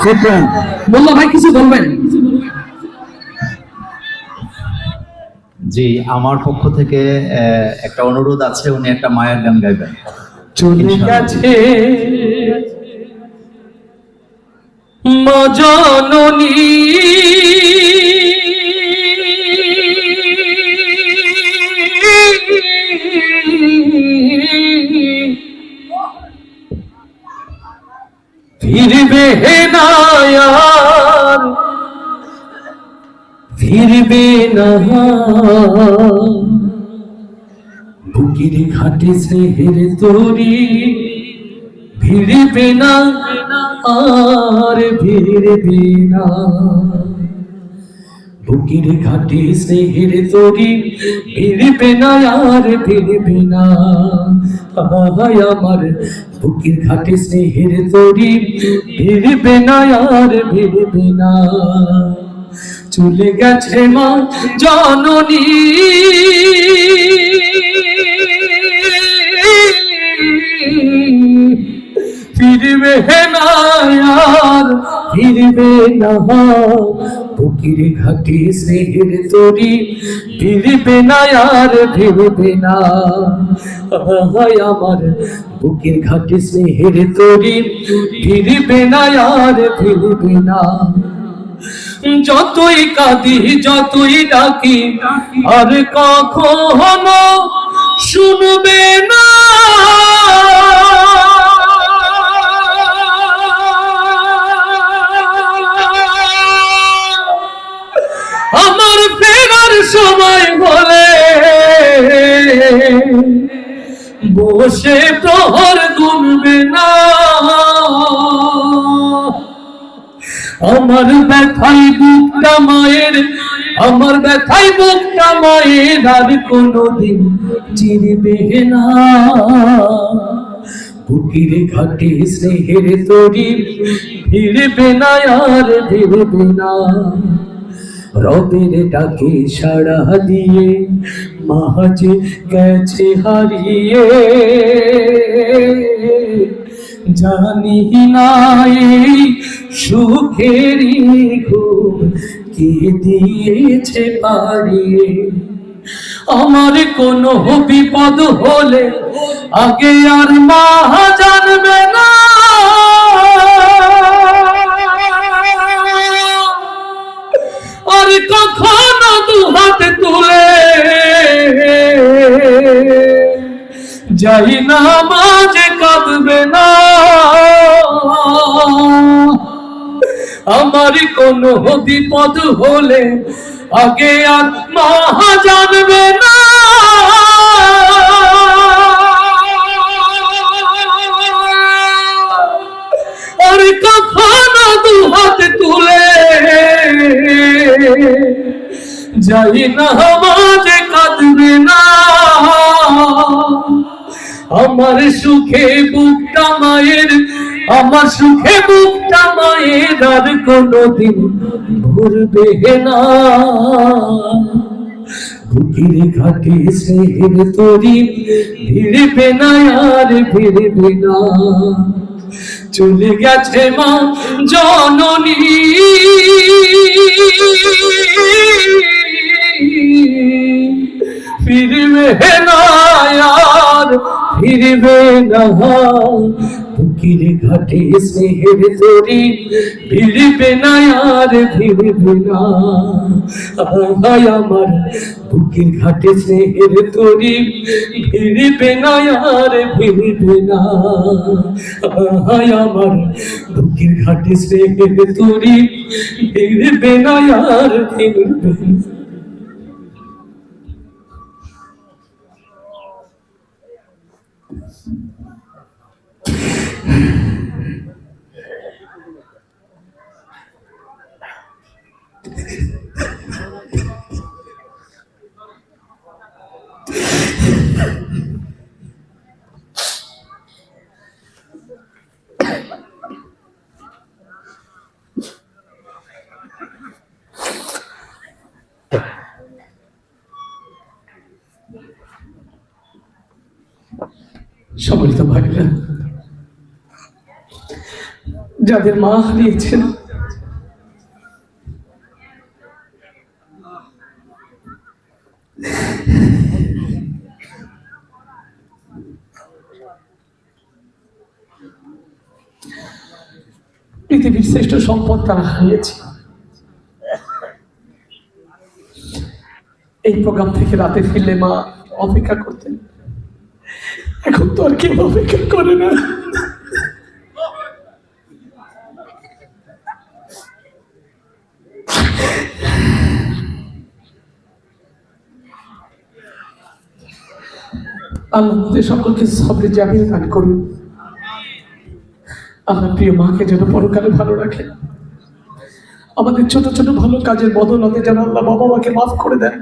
শুকরান মোল্লা ভাই কিছু বলবেন? জি আমার পক্ষ থেকে আহ, একটা অনুরোধ আছে উনি একটা মায়ের গান গাইবেন। চলে গেছে। ফিরবে না আর ফিরবে না বুকের ঘাটে স্নেহের তরি ভিড়বে না আর ভিড়বে না বুকের ঘাটে স্নেহের তরি ভিড়বে না আর ভিড়বে না। আহায় আমার বুকের ঘাটে স্নেহের তরি ভিড়বে না আর ভিড়বে না। চলে গেছে মা জননী। ফিরবে না আর ফিরবে না। বুকের ঘাটে স্নেহের তরি। ফিরবে না আর ফিরবে না। আমার বুকের ঘাটে স্নেহের তরি। ফিরবে না আর ফিরবে না। যতই কাঁদি, যতই ডাকি, আর কখনো শুনবে না। সময় বলে, বসে প্রহর গুনবে না। আমার ব্যথাই বুকটা মায়ের, আমার ব্যথাই বুকটা মায়ের আর কোনোদিন চিরবে না। বুকের ঘাটে স্নেহের তরি ফিরবে না আর ফিরবে না। রবের ডাকে সাড়া দিয়ে মাঝে গেছে হারিয়ে। জানি না এই সুখেরই ঘুম কে দিয়েছে পারিয়ে আমার কোনো বিপদ হলে আগে আর মা জানবে না। যাই না মাঝে কাঁদবে না। আমার কোন বিপদ হলে আগে আর মা জানবে না। আর কখনো দু হাত তুলে যাই না মাঝে কাঁদবে না। আমার সুখে বুকটা মায়ের, আমার সুখে বুকটা মায়ের আর কোনোদিন ভরবে না। বুকের ঘাটে স্নেহের তরি ভিড়বে না আর ভিড়বে না। চলে গেছে মা জননী। ফিরবে ফিরবে না বুকের ঘাটে স্নেহের তরি ফিরবে না আর ফিরবে না আয় আমার বুকের ঘাটে স্নেহের তরি ফিরবে না আর ফিরবে না আয় আমার বুকের ঘাটে স্নেহের তরি ফিরবে না আর ফিরবে না Thank you. সম্মানিত ভাইরা যাদের মা হারিয়েছেন, পৃথিবীর শ্রেষ্ঠ সম্পদ তারা হারিয়েছে। এই প্রোগ্রাম থেকে রাতে ফিরলে মা অপেক্ষা করতেন। এখন তো আর কেউ অপেক্ষা করে না। আল্লাহ সকলকে সবরে জামিল দান করুন। আল্লাহ প্রিয় মাকে যেন পরকালে ভালো রাখেন। আমাদের ছোট ছোট ভালো কাজের বদলতে যেন আল্লাহ বাবা মাকে মাফ করে দেন।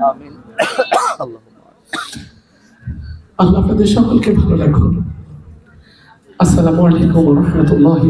আল্লাহ আপনাদের সকলকে ভালো রাখুন আসসালামু আলাইকুম রহমতুল্লাহ